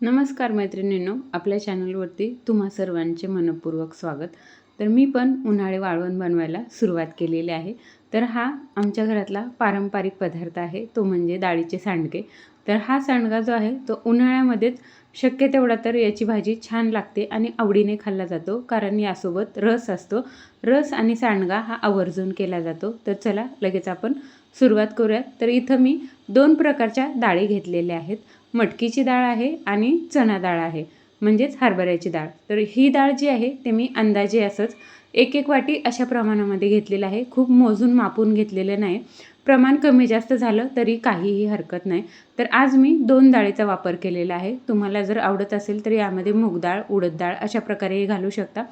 नमस्कार मैत्रिणींनो आपल्या चॅनलवरती तुम्हा सर्वांचे मनपूर्वक स्वागत. तर मी पण उन्हाळी वाळवण बनवायला सुरुवात केलेली आहे. तर हा आमच्या घरातला पारंपरिक पदार्थ आहे तो म्हणजे डाळीचे सांडगे. तर हा सांडगा जो आहे तो उन्हाळ्यामध्येच शक्य तेवढा तर याची भाजी छान लागते आणि आवडीने खाल्ला जातो कारण यासोबत रस असतो. रस आणि सांडगा हा आवर्जून केला जातो. तर चला लगेच आपण सुरुवात करूयात. तर इथं मी दोन प्रकारच्या डाळी घेतलेल्या आहेत. मटकीची डाळ आहे आणि चणा डाळ आहे म्हणजेच हरभऱ्याची डाळ. तर ही डाळ जी आहे ते मी अंदाजे असंच एक एक वाटी अशा प्रमाणामध्ये घेतलेलं आहे. खूप मोजून मापून घेतलेलं नाही. प्रमाण कमी जास्त झालं तरी काहीही हरकत नाही. तर आज मी दोन डाळीचा वापर केलेला आहे. तुम्हाला जर आवडत असेल तर यामध्ये मूग डाळ उडद डाळ अशा प्रकारेही घालू शकता.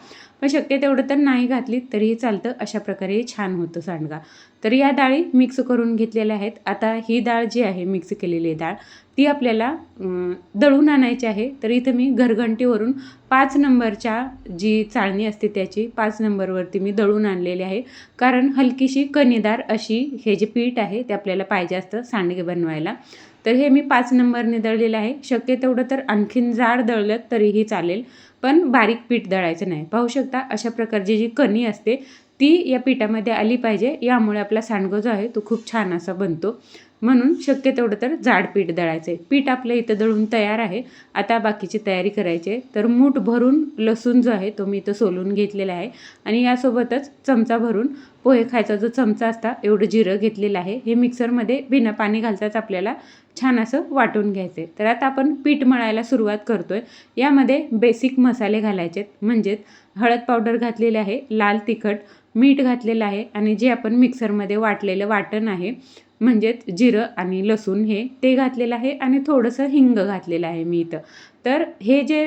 पण शक्य तेवढं तर नाही घातली तरीही चालतं अशा प्रकारे छान होतं सांडगा. तर या डाळी मिक्स करून घेतलेल्या आहेत. आता ही डाळ जी आहे मिक्स केलेली डाळ ती आपल्याला दळून आणायची आहे. तर इथं मी घरघंटीवरून पाच नंबरच्या जी चाळणी असते त्याची पाच नंबरवरती मी दळून आणलेली आहे. कारण हलकीशी कणीदार अशी हे जे पीठ आहे ते आपल्याला पाहिजे असतं सांडगे बनवायला. तर हे मी पाच नंबरने दळलेलं आहे. शक्य तेवढं तर आणखीन जाड दळलं तरीही चालेल पण बारीक पीठ दळायचं नाही. पाहू शकता अशा प्रकारची जी कणी असते ती या पिठामध्ये आली पाहिजे. यामुळे आपला सांडगो जो आहे तो खूप छान असा बनतो. म्हणून शक्य तेवढं तर जाड पीठ दळायचं आहे पीठ आपलं इथं दळून तयार आहे. आता बाकीची तयारी करायची आहे. तर मूठ भरून लसूण जो आहे तो मी इथं सोलून घेतलेला आहे. आणि यासोबतच चमचा भरून पोहे खायचा जो चमचा असता एवढं जिरं घेतलेलं आहे. हे मिक्सरमध्ये बिना पाणी घालताच आपल्याला छान असं वाटून घ्यायचं आहे तर आता आपण पीठ मळायला सुरुवात करतो आहे यामध्ये बेसिक मसाले घालायचे आहेत. म्हणजेच हळद पावडर घातलेले आहे लाल तिखट मीठ घातलेलं आहे आणि जे आपण मिक्सरमध्ये वाटलेलं वाटण आहे म्हणजेच जिरं आणि लसूण हे ते घातलेलं आहे आणि थोडंसं हिंग घातलेलं आहे मी इथं. तर हे जे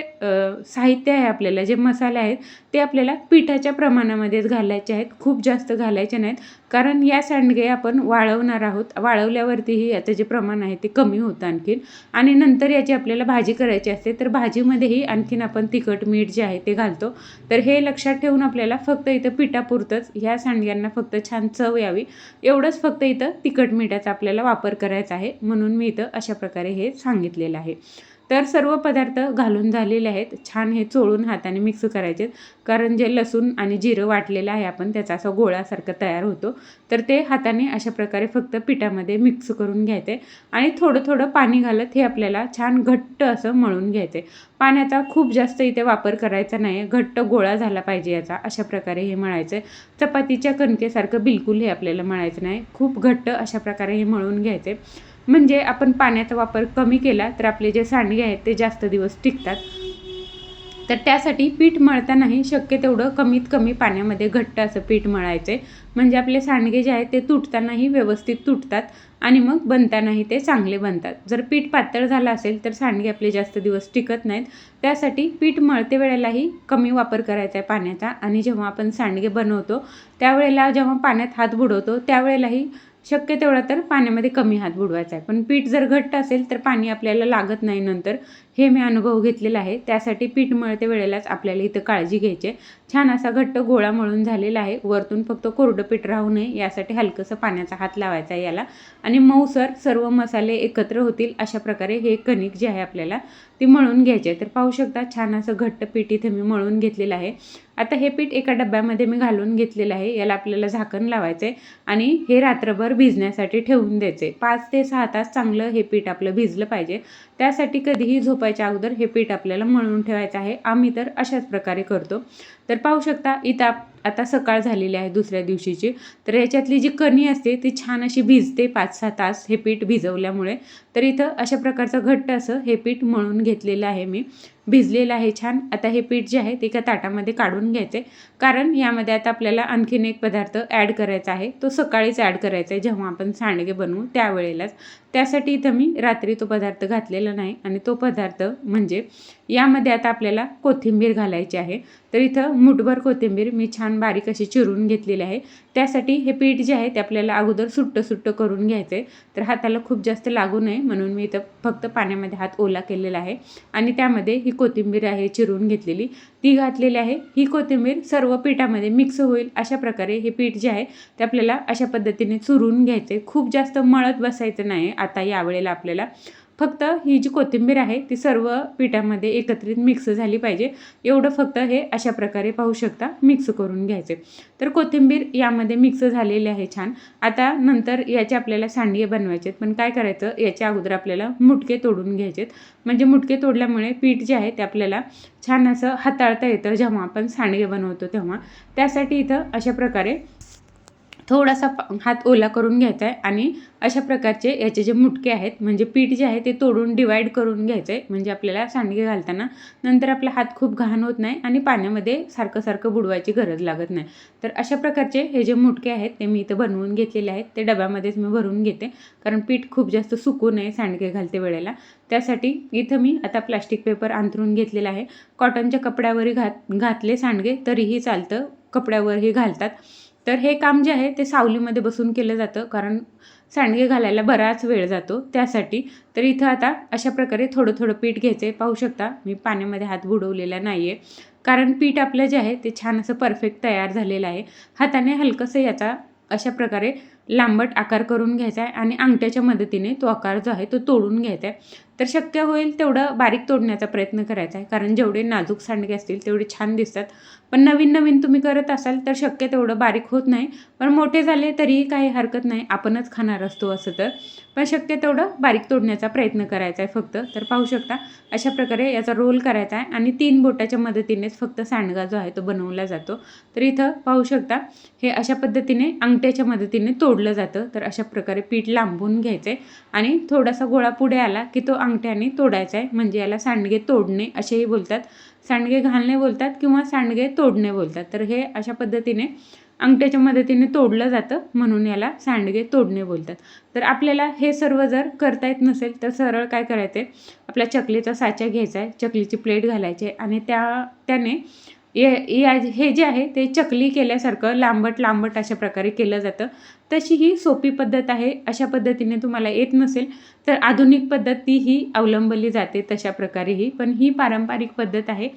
साहित्य आहे आपल्याला जे मसाले आहेत ते आपल्याला पिठाच्या प्रमाणामध्येच घालायचे आहेत. खूप जास्त घालायचे नाहीत. कारण या सांडगे आपण वाळवणार आहोत. वाळवल्यावरतीही याचं जे प्रमाण आहे ते कमी होतं आणखीन. आणि नंतर याची आपल्याला भाजी करायची असते तर भाजीमध्येही आणखीन आपण तिखट मीठ जे आहे ते घालतो. तर हे लक्षात ठेवून आपल्याला फक्त इथं पिठापुरतंच ह्या सांडग्यांना फक्त छान चव यावी. एवढंच फक्त इथं तिखट मिठाचा आपल्याला वापर करायचा आहे. म्हणून मी इथं अशा प्रकारे हे सांगितलेलं आहे. तर सर्व पदार्थ घालून झालेले आहेत. छान हे चोळून हाताने मिक्स करायचे कारण जे लसूण आणि जिरं वाटलेलं आहे आपण त्याचा असं गोळासारखं तयार होतो. तर ते हाताने अशा प्रकारे फक्त पिठामध्ये मिक्स करून घ्यायचे. आणि थोडं थोडं पाणी घालत हे आपल्याला छान घट्ट असं मळून घ्यायचे. पाण्याचा खूप जास्त इथे वापर करायचा नाही घट्ट गोळा झाला पाहिजे याचा. अशा प्रकारे हे मळायचं. आहे चपातीच्या कणकेसारखं बिलकुल हे आपल्याला मळायचं नाही. खूप घट्ट अशा प्रकारे हे मळून घ्यायचे. म्हणजे आपण पाण्याचा वापर कमी केला तर आपले जे सांडगे आहेत ते जास्त दिवस टिकतात. तर त्यासाठी पीठ मळतानाही शक्य तेवढं कमीत कमी पाण्यामध्ये घट्ट असं पीठ मळायचे. म्हणजे आपले सांडगे जे आहेत ते तुटतानाही व्यवस्थित तुटतात आणि मग बनतानाही ते चांगले बनतात. जर पीठ पातळ झालं असेल तर सांडगे आपले जास्त दिवस टिकत नाहीत. त्यासाठी पीठ मळते वेळेलाही कमी वापर करायचा आहे पाण्याचा आणि जेव्हा आपण सांडगे बनवतो त्यावेळेला जेव्हा पाण्यात हात बुडवतो त्यावेळेलाही शक्य तेवढा तर पाण्यामध्ये कमी हात बुडवायचा आहे. पण पीठ जर घट्ट असेल तर पाणी आपल्याला लागत नाही नंतर. हे मी अनुभव घेतलेला आहे. त्यासाठी पीठ मळते वेळेलाच आपल्याला इथं काळजी घ्यायची छान असा घट्ट गोळा मळून झालेला आहे. वरतून फक्त कोरडं पीठ राहू नये. यासाठी हलकंसं पाण्याचा हात लावायचा आहे याला. आणि मऊसर सर्व मसाले एकत्र होतील अशा प्रकारे हे कणिक जे आहे आपल्याला ती मळून घ्यायचे तर पाहू शकता छान असं घट्ट पीठ इथे मी मळून घेतलेलं आहे. आता हे पीठ एका डब्यामध्ये मी घालून घेतलेलं आहे. याला आपल्याला झाकण लावायचं आहे आणि हे रात्रभर भिजण्यासाठी ठेवून द्यायचे पाच ते सहा तास चांगलं हे पीठ आपलं भिजलं पाहिजे. त्यासाठी कधीही झोपायच्या अगोदर हे पीठ आपल्याला मळून ठेवायचं आहे. आम्ही तर अशाच प्रकारे करतो. तर पाहू शकता इथं आता सकाळ झालेली आहे दुसऱ्या दिवशीची. तर याच्यातली जी कणी असते ती छान अशी भिजते पाच सहा तास हे पीठ भिजवल्यामुळे. तर इथं अशा प्रकारचं घट्ट असं हे पीठ मळून घेतलेलं आहे मी. भिजलेलं आहे छान. आता हे पीठ जे आहे ते एका ताटामध्ये काढून घ्यायचे कारण यामध्ये आता आपल्याला आणखीन एक पदार्थ ॲड करायचा आहे. तो सकाळीच ॲड करायचा आहे. जेव्हा आपण सांडगे बनवू त्यावेळेलाच. त्यासाठी इथं मी रात्री तो पदार्थ घातलेला नाही आणि तो पदार्थ म्हणजे यामध्ये आता आपल्याला कोथिंबीर घालायची आहे. तर इथं मुठभर कोथिंबीर मी छान बारीक अशी चिरून घेतलेली आहे. त्यासाठी हे पीठ जे आहे ते आपल्याला अगोदर सुट्टं सुट्टं करून घ्यायचं आहे तर हाताला खूप जास्त लागू नये. म्हणून मी इथं फक्त पाण्यामध्ये हात ओला केलेला आहे. आणि त्यामध्ये ही कोथिंबीर आहे चिरून घेतलेली. ती घातलेली आहे. ही कोथिंबीर सर्व पिठामध्ये मिक्स होईल अशा प्रकारे हे पीठ जे आहे ते आपल्याला अशा पद्धतीने चुरून घ्यायचे. खूप जास्त मळत बसायचं नाही आता यावेळेला आपल्याला. फक्त ही जी कोथिंबीर आहे ती सर्व पिठामध्ये एकत्रित मिक्स झाली पाहिजे. एवढं फक्त हे अशा प्रकारे पाहू शकता मिक्स करून घ्यायचे. तर कोथिंबीर यामध्ये मिक्स झालेली आहे छान. आता नंतर याचे आपल्याला सांडगे बनवायचे पण काय करायचं याच्या अगोदर आपल्याला मुटके तोडून घ्यायचेत. म्हणजे मुटके तोडल्यामुळे पीठ जे आहे ते आपल्याला छान असं हाताळता येतं. जेव्हा आपण सांडगे बनवतो तेव्हा. त्यासाठी इथं अशा प्रकारे थोडासा हात ओला करून घ्यायचा आहे आणि अशा प्रकारचे याचे जे मुटके आहेत म्हणजे पीठ जे आहे ते तोडून डिवाईड करून घ्यायचं आहे म्हणजे आपल्याला सांडगे घालताना नंतर आपला हात खूप घाण होत नाही आणि पाण्यामध्ये सारखं सारखं बुडवायची गरज लागत नाही. तर अशा प्रकारचे हे जे मुटके आहेत ते मी इथं बनवून घेतलेले आहेत. ते डब्यामध्येच मी भरून घेते. कारण पीठ खूप जास्त सुकू नये सांडगे घालते वेळेला. त्यासाठी इथं मी आता प्लास्टिक पेपर अंथरून घेतलेला आहे. कॉटनच्या कपड्यावरही घात घातले सांडगे तरीही चालतं. कपड्यावरही घालतात. तर हे काम जे आहे ते सावलीमध्ये बसून केलं जातं कारण सांडगे घालायला बराच वेळ जातो त्यासाठी. तर इथं आता अशा प्रकारे थोडं थोडं पीठ घ्यायचं आहे. पाहू शकता मी पाण्यामध्ये हात बुडवलेला नाही आहे कारण पीठ आपलं जे आहे ते छान असं परफेक्ट तयार झालेलं आहे. हाताने हलकंसं याचा अशा प्रकारे लांबट आकार करून घ्यायचा आहे आणि अंगठ्याच्या मदतीने तो आकार जो आहे तो तोडून घ्यायचा आहे. तर शक्य होईल तेवढं बारीक तोडण्याचा प्रयत्न करायचा आहे कारण जेवढे नाजूक सांडगे असतील तेवढे छान दिसतात. पण नवीन नवीन तुम्ही करत असाल तर शक्य तेवढं बारीक होत नाही. पण मोठे झाले तरीही काही हरकत नाही आपणच खाणार असतो असं तर. पण शक्य तेवढं बारीक तोडण्याचा प्रयत्न करायचा आहे फक्त. तर पाहू शकता अशा प्रकारे याचा रोल करायचा आहे आणि तीन बोटाच्या मदतीनेच फक्त सांडगा जो आहे तो बनवला जातो. तर इथं पाहू शकता हे अशा पद्धतीने अंगठ्याच्या मदतीने तोड तोडलं जातं तर अशा प्रकारे पीठ लांबून घ्यायचं आहे आणि थोडासा गोळा पुढे आला की तो अंगठ्याने तोडायचा आहे म्हणजे याला सांडगे तोडणे असेही बोलतात. सांडगे घालणे बोलतात किंवा सांडगे तोडणे बोलतात. तर हे अशा पद्धतीने अंगठ्याच्या मदतीने तोडलं जातं म्हणून याला सांडगे तोडणे बोलतात. तर आपल्याला हे सर्व जर करता येत नसेल तर सरळ काय करायचं आहे आपल्या चकलीचा साचा घ्यायचा आहे चकलीची प्लेट घालायची आहे आणि त्या त्याने ये या हे जे आहे ते चकली केल्यासारखं लांबट लांबट अशा प्रकारे केलं जातं. तशी ही सोपी पद्धत आहे. अशा पद्धतीने तुम्हाला येत नसेल तर आधुनिक पद्धत ही अवलंबली जाते तशा प्रकारेही पण ही पारंपरिक पद्धत आहे.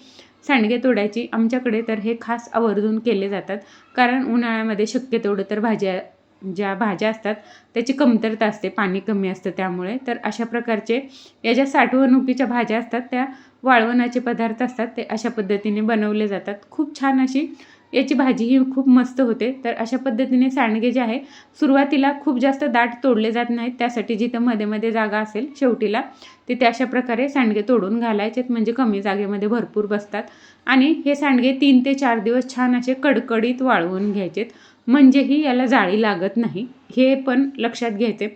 सांडगे तोडायची आमच्याकडे तर हे खास आवर्जून केले जातात. कारण उन्हाळ्यामध्ये शक्य तेवढं तर भाज्या ज्या भाज्या असतात त्याची कमतरता असते पाणी कमी असतं त्यामुळे. तर अशा प्रकारचे या ज्या साठवणुकीच्या भाज्या असतात त्या वाळवणाचे पदार्थ असतात ते अशा पद्धतीने बनवले जातात. खूप छान अशी याची भाजी ही खूप मस्त होते. तर अशा पद्धतीने सांडगे जे आहे सुरुवातीला खूप जास्त दाट तोडले जात नाहीत. त्यासाठी जिथं मध्ये मध्ये जागा असेल शेवटीला तिथे अशा प्रकारे सांडगे तोडून घालायचेत म्हणजे कमी जागेमध्ये भरपूर बसतात. आणि हे सांडगे तीन ते चार दिवस छान असे कडकडीत वाळवून घ्यायचेत. म्हणजेही याला जाळी लागत नाही. हे पण लक्षात घ्यायचे.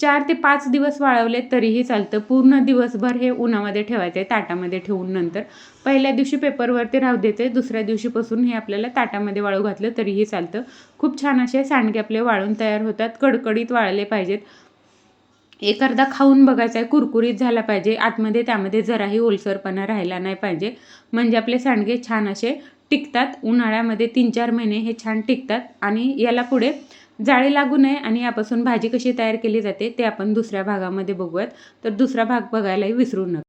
चार ते पाच दिवस वाळवले तरीही चालतं. पूर्ण दिवसभर हे उन्हामध्ये ठेवायचं आहे ताटामध्ये ठेवून नंतर. पहिल्या दिवशी पेपरवरती राहू द्यायचे दुसऱ्या दिवशीपासून हे आपल्याला ताटामध्ये वाळू घातलं तरीही चालतं. खूप छान असे सांडगे आपले वाळून तयार होतात कडकडीत वाळले पाहिजेत. एक अर्धा खाऊन बघायचा आहे कुरकुरीत झाला पाहिजे आतमध्ये त्यामध्ये जराही ओलसरपणा राहिला नाही पाहिजे. म्हणजे आपले सांडगे छान असे टिकतात उन्हाळ्यामध्ये तीन चार महिने हे छान टिकतात आणि याला पुढे जाळी लागू नये आणि यापासून भाजी कशी तयार केली जाते ते आपण दुसऱ्या भागामध्ये बघूयात. तर दुसरा भाग बघायलाही विसरू नका.